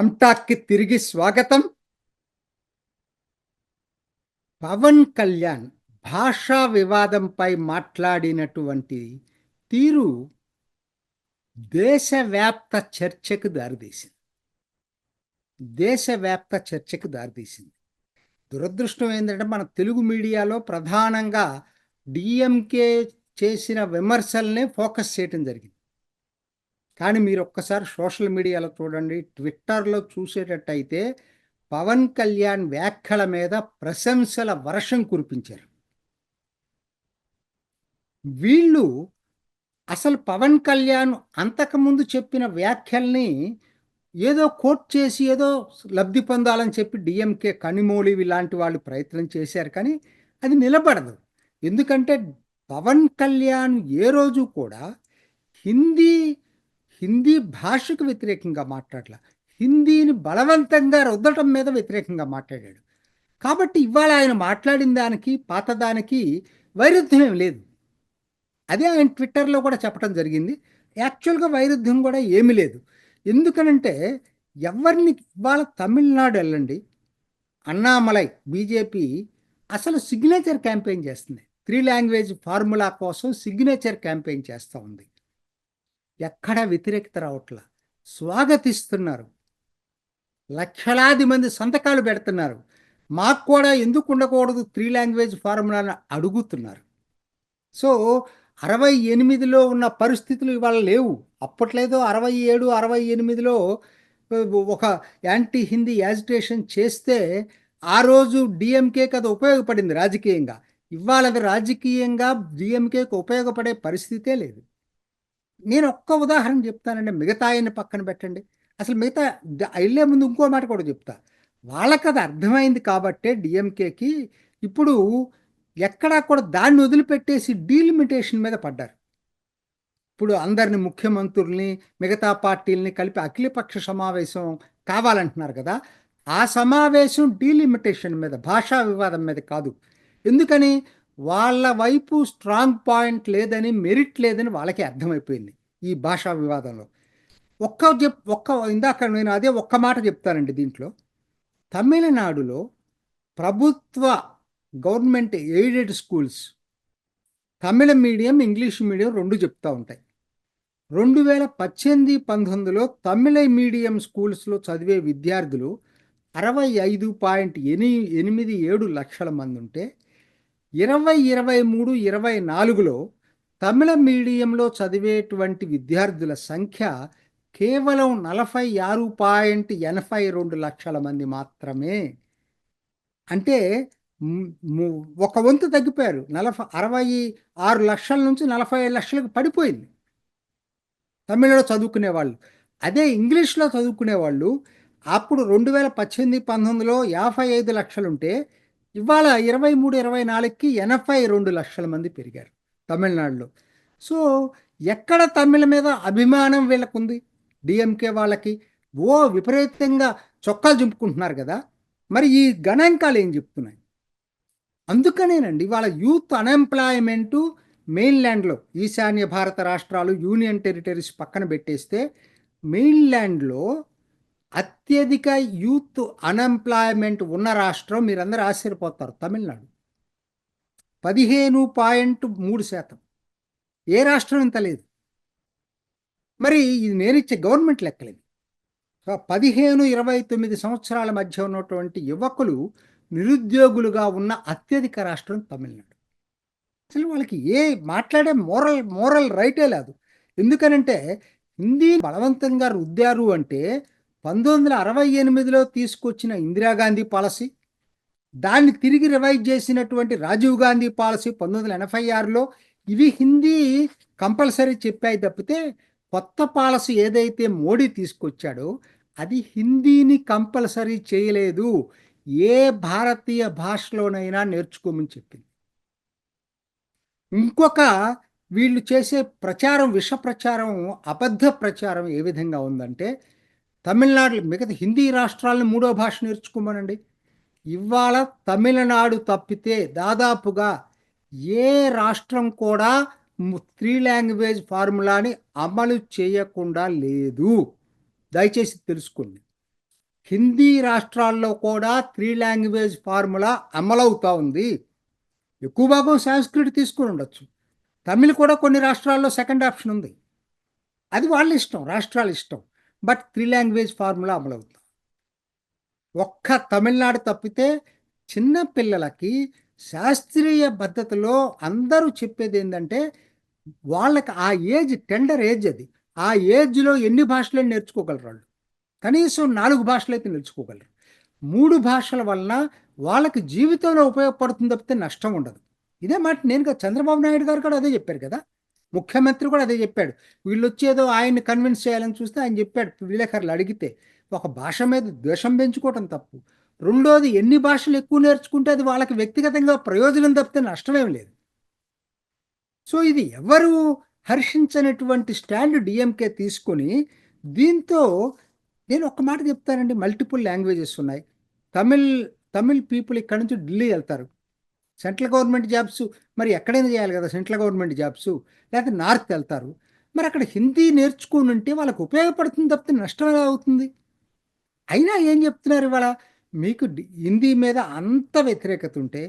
రామ్టాక్కి తిరిగి స్వాగతం. పవన్ కళ్యాణ్ భాషా వివాదంపై మాట్లాడినటువంటి తీరు దేశవ్యాప్త చర్చకు దారితీసింది. దేశవ్యాప్త చర్చకు దారితీసింది. దురదృష్టం ఏంటంటే మన తెలుగు మీడియాలో ప్రధానంగా డిఎంకే చేసిన విమర్శల్నే ఫోకస్ చేయటం జరిగింది. కానీ మీరు ఒక్కసారి సోషల్ మీడియాలో చూడండి ట్విట్టర్లో చూసేటట్టయితే పవన్ కళ్యాణ్ వ్యాఖ్యల మీద ప్రశంసల వర్షం కురిపించారు. వీళ్ళు అసలు పవన్ కళ్యాణ్ అంతకుముందు చెప్పిన వ్యాఖ్యల్ని ఏదో కోట్ చేసి ఏదో లబ్ధి పొందాలని చెప్పి డిఎంకే కనిమోళి ఇలాంటి వాళ్ళు ప్రయత్నం చేశారు కానీ అది నిలబడదు. ఎందుకంటే పవన్ కళ్యాణ్ ఏ రోజు కూడా హిందీ హిందీ భాషకు వ్యతిరేకంగా మాట్లాడలా. హిందీని బలవంతంగా రుద్దటం మీద వ్యతిరేకంగా మాట్లాడాడు. కాబట్టి ఇవాళ ఆయన మాట్లాడిన దానికి పాతదానికి వైరుధ్యం ఏం లేదు. అదే ఆయన ట్విట్టర్లో కూడా చెప్పడం జరిగింది. యాక్చువల్గా వైరుధ్యం కూడా ఏమీ లేదు. ఎందుకనంటే ఎవరిని ఇవాళ తమిళనాడు వెళ్ళండి. అన్నామలై బీజేపీ అసలు సిగ్నేచర్ క్యాంపెయిన్ చేస్తుంది. త్రీ లాంగ్వేజ్ ఫార్ములా కోసం సిగ్నేచర్ క్యాంపెయిన్ చేస్తూ ఉంది. ఎక్కడ వ్యతిరేకత రావట్లా. స్వాగతిస్తున్నారు. లక్షలాది మంది సంతకాలు పెడుతున్నారు. మాకు కూడా ఎందుకు ఉండకూడదు? త్రీ లాంగ్వేజ్ ఫార్ములాని అడుగుతున్నారు. సో అరవై ఎనిమిదిలో ఉన్న పరిస్థితులు ఇవాళ లేవు. అప్పట్లేదో అరవై ఏడు అరవై ఎనిమిదిలో ఒక యాంటీ హిందీ యాజిటేషన్ చేస్తే ఆ రోజు డిఎంకేకి అది ఉపయోగపడింది రాజకీయంగా. ఇవాళ అది రాజకీయంగా డిఎంకేకి ఉపయోగపడే పరిస్థితే లేదు. నేను ఒక్క ఉదాహరణ చెప్తానండి. మిగతా ఆయన పక్కన పెట్టండి. అసలు మిగతా వెళ్ళే ముందు ఇంకో మాట కూడా చెప్తా. వాళ్ళకి అది అర్థమైంది కాబట్టే డిఎంకేకి ఇప్పుడు ఎక్కడా కూడా దాన్ని వదిలిపెట్టేసి డీలిమిటేషన్ మీద పడ్డారు. ఇప్పుడు అందరిని ముఖ్యమంత్రుల్ని మిగతా పార్టీలని కలిపి అఖిలపక్ష సమావేశం కావాలంటున్నారు కదా. ఆ సమావేశం డీలిమిటేషన్ మీద భాషా వివాదం మీద కాదు. ఎందుకని? వాళ్ళ వైపు స్ట్రాంగ్ పాయింట్ లేదని మెరిట్ లేదని వాళ్ళకి అర్థమైపోయింది ఈ భాషా వివాదంలో. ఒక్క చెప్ ఒక్క ఇందాక నేను అదే ఒక్క మాట చెప్తానండి దీంట్లో. తమిళనాడులో ప్రభుత్వ government aided schools Tamil medium English medium రెండు చెప్తూ ఉంటాయి. రెండు వేల పద్దెనిమిది పంతొమ్మిదిలో తమిళ మీడియం స్కూల్స్లో చదివే విద్యార్థులు అరవై ఐదు పాయింట్ ఎని ఎనిమిది ఏడు లక్షల మంది ఉంటే ఇరవై ఇరవై మూడు ఇరవై నాలుగులో తమిళ మీడియంలో చదివేటువంటి విద్యార్థుల సంఖ్య కేవలం నలభై ఆరు పాయింట్ ఎనభై రెండు లక్షల మంది మాత్రమే. అంటే ఒక వంతు తగ్గిపోయారు. నలభై అరవై ఆరు లక్షల నుంచి నలభై ఐదు లక్షలకు పడిపోయింది. తమిళలో చదువుకునే వాళ్ళు అదే ఇంగ్లీష్లో చదువుకునే వాళ్ళు అప్పుడు రెండు వేల పద్దెనిమిది పంతొమ్మిదిలో యాభై ఐదు లక్షలుంటే ఇవాళ ఇరవై మూడు ఇరవై నాలుగుకి ఎనభై రెండు లక్షల మంది పెరిగారు తమిళనాడులో. సో ఎక్కడ తమిళ మీద అభిమానం వీళ్ళకుంది? డిఎంకే వాళ్ళకి. ఓ విపరీతంగా చొక్కాలు చింపుకుంటున్నారు కదా. మరి ఈ గణాంకాలు ఏం చెప్తున్నాయి? అందుకనేనండి వాళ్ళ యూత్ అన్ఎంప్లాయ్మెంట్ మెయిన్ల్యాండ్లో ఈశాన్య భారత రాష్ట్రాలు యూనియన్ టెరిటరీస్ పక్కన పెట్టేస్తే మెయిన్ల్యాండ్లో అత్యధిక యూత్ అన్ఎంప్లాయ్మెంట్ ఉన్న రాష్ట్రం మీరందరూ ఆశ్చర్యపోతారు తమిళనాడు. పదిహేను పాయింట్ మూడు శాతం. ఏ రాష్ట్రం ఇంత లేదు? మరి ఇది నేనిచ్చే గవర్నమెంట్ లెక్కలేదు పదిహేను ఇరవై తొమ్మిది సంవత్సరాల మధ్య ఉన్నటువంటి యువకులు నిరుద్యోగులుగా ఉన్న అత్యధిక రాష్ట్రం తమిళనాడు. అసలు వాళ్ళకి ఏ మాట్లాడే మోరల్ మోరల్ రైటే లేదు. ఎందుకనంటే హిందీ బలవంతంగా రుద్దారు అంటే పంతొమ్మిది వందల అరవై ఎనిమిదిలో తీసుకొచ్చిన ఇందిరాగాంధీ పాలసీ దాన్ని తిరిగి రివైజ్ చేసినటువంటి రాజీవ్ గాంధీ పాలసీ పంతొమ్మిది వందల ఎనభై ఆరులో ఇవి హిందీ కంపల్సరీ చెప్పాయి తప్పితే కొత్త పాలసీ ఏదైతే మోడీ తీసుకొచ్చాడో అది హిందీని కంపల్సరీ చేయలేదు. ఏ భారతీయ భాషలోనైనా నేర్చుకోమని చెప్పింది. ఇంకొక వీళ్ళు చేసే ప్రచారం విష ప్రచారం అబద్ధ ప్రచారం ఏ విధంగా ఉందంటే తమిళనాడు మిగతా హిందీ రాష్ట్రాలను మూడో భాష నేర్చుకోమనండి. ఇవాళ తమిళనాడు తప్పితే దాదాపుగా ఏ రాష్ట్రం కూడా త్రీ లాంగ్వేజ్ ఫార్ములాని అమలు చేయకుండా లేదు. దయచేసి తెలుసుకోండి హిందీ రాష్ట్రాల్లో కూడా త్రీ లాంగ్వేజ్ ఫార్ములా అమలవుతూ ఉంది. ఎక్కువ భాగం సంస్కృతి తీసుకుని ఉండొచ్చు. తమిళ్ కూడా కొన్ని రాష్ట్రాల్లో సెకండ్ ఆప్షన్ ఉంది. అది వాళ్ళ ఇష్టం రాష్ట్రాల ఇష్టం. బట్ త్రీ లాంగ్వేజ్ ఫార్ములా అమలవుతుంది ఒక్క తమిళనాడు తప్పితే చిన్న పిల్లలకి శాస్త్రీయ పద్ధతిలో అందరూ చెప్పేది ఏంటంటే వాళ్ళకి ఆ ఏజ్ టెండర్ ఏజ్ అది. ఆ ఏజ్లో ఎన్ని భాషలు నేర్చుకోగలరు వాళ్ళు? కనీసం నాలుగు భాషలు అయితే నేర్చుకోగలరు. మూడు భాషల వలన వాళ్ళకి జీవితంలో ఉపయోగపడుతుంది తప్పితే నష్టం ఉండదు. ఇదే మాట నేను చంద్రబాబు నాయుడు గారు కూడా అదే చెప్పారు కదా. ముఖ్యమంత్రి కూడా అదే చెప్పాడు. వీళ్ళు వచ్చేదో ఆయన్ని కన్విన్స్ చేయాలని చూస్తే ఆయన చెప్పాడు విలేకరులు అడిగితే ఒక భాష మీద ద్వేషం పెంచుకోవటం తప్పు. రెండోది ఎన్ని భాషలు ఎక్కువ నేర్చుకుంటే అది వాళ్ళకి వ్యక్తిగతంగా ప్రయోజనం తప్పితే నష్టమేం లేదు. సో ఇది ఎవరు హర్షించనటువంటి స్టాండ్ డిఎంకే తీసుకొని దీంతో నేను ఒక మాట చెప్తానండి మల్టిపుల్ లాంగ్వేజెస్ ఉన్నాయి. తమిళ్ తమిళ్ పీపుల్ ఇక్కడ నుంచి ఢిల్లీ వెళ్తారు. సెంట్రల్ గవర్నమెంట్ జాబ్స్ మరి ఎక్కడైనా చేయాలి కదా సెంట్రల్ గవర్నమెంట్ జాబ్స్ లేకపోతే నార్త్ వెళ్తారు. మరి అక్కడ హిందీ నేర్చుకుని ఉంటే వాళ్ళకు ఉపయోగపడుతుంది తప్పితే నష్టం ఎలా అవుతుంది? అయినా ఏం చెప్తున్నారు ఇవాళ? మీకు హిందీ మీద అంత వ్యతిరేకత ఉంటే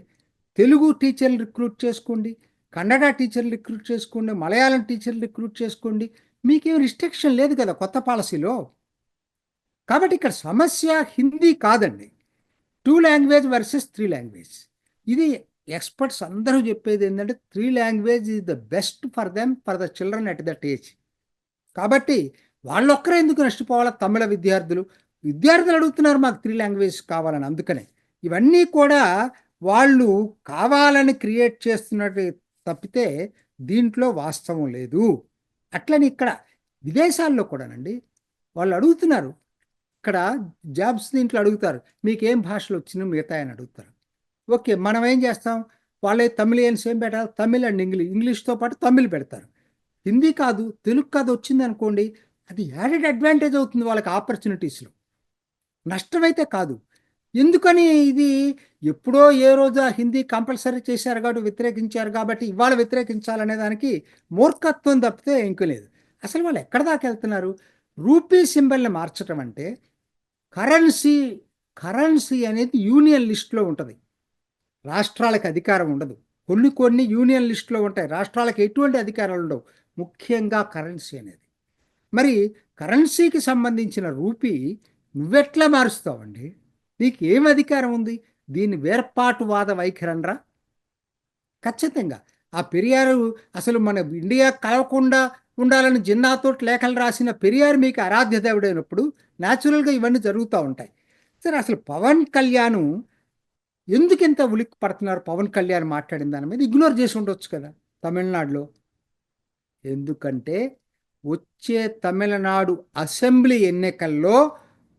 తెలుగు టీచర్లు రిక్రూట్ చేసుకోండి కన్నడ టీచర్లు రిక్రూట్ చేసుకోండి మలయాళం టీచర్లు రిక్రూట్ చేసుకోండి మీకేం రిస్ట్రిక్షన్ లేదు కదా కొత్త పాలసీలో. కాబట్టి ఇక్కడ సమస్య హిందీ కాదండి. Two language versus three language. ఇది ఎక్స్పర్ట్స్ అందరూ చెప్పేది ఏంటంటే three language is the best for them for the children at that age కాబట్టి వాళ్ళొక్కరే ఎందుకు నష్టపోవాలా తమిళ విద్యార్థులు. విద్యార్థులు అడుగుతున్నారు మాకు త్రీ లాంగ్వేజ్ కావాలని. అందుకనే ఇవన్నీ కూడా వాళ్ళు కావాలని క్రియేట్ చేస్తున్నట్టు తప్పితే దీంట్లో వాస్తవం లేదు. అట్లని ఇక్కడ విదేశాల్లో కూడానండి వాళ్ళు అడుగుతున్నారు. ఇక్కడ జాబ్స్ దీంట్లో అడుగుతారు. మీకు ఏం భాషలు వచ్చినా మిగతా అని అడుగుతారు. ఓకే మనం ఏం చేస్తాం? వాళ్ళే తమిళియన్స్ ఏం పెట్టాలి? తమిళ్ అండ్ ఇంగ్లీష్ ఇంగ్లీష్తో పాటు తమిళ్ పెడతారు. హిందీ కాదు తెలుగు కాదు వచ్చింది అనుకోండి అది యాడెడ్ అడ్వాంటేజ్ అవుతుంది వాళ్ళకి ఆపర్చునిటీస్లో. నష్టమైతే కాదు. ఎందుకని ఇది? ఎప్పుడో ఏ రోజు ఆ హిందీ కంపల్సరీ చేశారు కాబట్టి వ్యతిరేకించారు కాబట్టి ఇవాళ వ్యతిరేకించాలనే దానికి మూర్ఖత్వం తప్పితే ఇంకో లేదు అసలు వాళ్ళు ఎక్కడ దాకా వెళ్తున్నారు? రూపీ సింబల్ని మార్చడం అంటే కరెన్సీ కరెన్సీ అనేది యూనియన్ లిస్ట్లో ఉంటుంది. రాష్ట్రాలకు అధికారం ఉండదు. కొన్ని కొన్ని యూనియన్ లిస్టులో ఉంటాయి. రాష్ట్రాలకు ఎటువంటి అధికారాలు ఉండవు. ముఖ్యంగా కరెన్సీ అనేది. మరి కరెన్సీకి సంబంధించిన రూపీ నువ్వెట్లా మారుస్తావండి? నీకు ఏం అధికారం ఉంది? దీని వేర్పాటువాద వైఖరండ్రా ఖచ్చితంగా. ఆ పెరియారు అసలు మన ఇండియా కలవకుండా ఉండాలని జిన్నాతో లేఖలు రాసిన పెరియార్ మీకు ఆరాధ్య దేవుడైనప్పుడు న్యాచురల్గా ఇవన్నీ జరుగుతూ ఉంటాయి. సరే అసలు పవన్ కళ్యాణ్ ఎందుకు ఇంత ఉలిక్కి పడుతున్నారు పవన్ కళ్యాణ్ మాట్లాడిన దాని మీద ఇగ్నోర్ చేసి ఉండొచ్చు కదా తమిళనాడులో. ఎందుకంటే వచ్చే తమిళనాడు అసెంబ్లీ ఎన్నికల్లో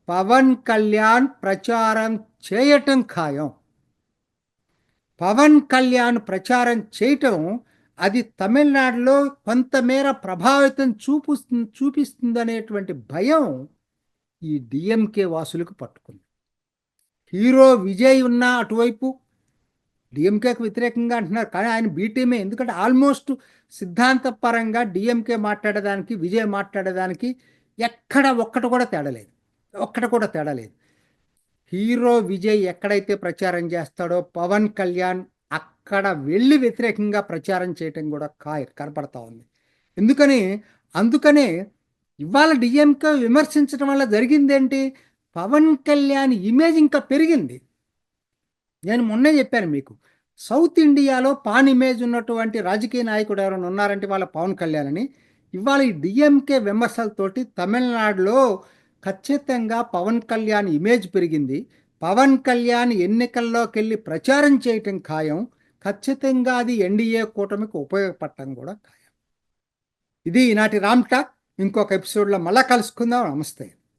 పవన్ కళ్యాణ్ ప్రచారం చేయటం ఖాయం. పవన్ కళ్యాణ్ ప్రచారం చేయటం అది తమిళనాడులో కొంతమేర ప్రభావితం చూపు చూపిస్తుందనేటువంటి భయం ఈ డిఎంకే వాసులకు పట్టుకుంది. హీరో విజయ్ ఉన్న అటువైపు డిఎంకేకి వ్యతిరేకంగా అంటున్నారు. కానీ ఆయన బీటీమే ఎందుకంటే ఆల్మోస్ట్ సిద్ధాంతపరంగా డిఎంకే మాట్లాడేదానికి విజయ్ మాట్లాడేదానికి ఎక్కడ ఒక్కటి కూడా తేడలేదు ఒక్కటి కూడా తేడలేదు హీరో విజయ్ ఎక్కడైతే ప్రచారం చేస్తాడో పవన్ కళ్యాణ్ అక్కడ వెళ్ళి వ్యతిరేకంగా ప్రచారం చేయటం కూడా కా కనపడతా ఉంది. ఎందుకని? అందుకనే ఇవాళ డిఎంకే విమర్శించడం వల్ల జరిగిందేంటి? పవన్ కళ్యాణ్ ఇమేజ్ ఇంకా పెరిగింది. నేను మొన్నే చెప్పాను మీకు సౌత్ ఇండియాలో పాన్ ఇమేజ్ ఉన్నటువంటి రాజకీయ నాయకుడు ఎవరైనా ఉన్నారంటే వాళ్ళ పవన్ కళ్యాణ్ అని. ఇవాళ ఈ డిఎంకే విమర్శలతోటి తమిళనాడులో ఖచ్చితంగా పవన్ కళ్యాణ్ ఇమేజ్ పెరిగింది. పవన్ కళ్యాణ్ ఎన్నికల్లోకి వెళ్ళి ప్రచారం చేయటం ఖాయం. ఖచ్చితంగా అది ఎన్డీఏ కూటమికి ఉపయోగపడటం కూడా ఖాయం. ఇది ఈనాటి రామ్ టాక్. ఇంకొక ఎపిసోడ్లో మళ్ళా కలుసుకుందాం. నమస్తే.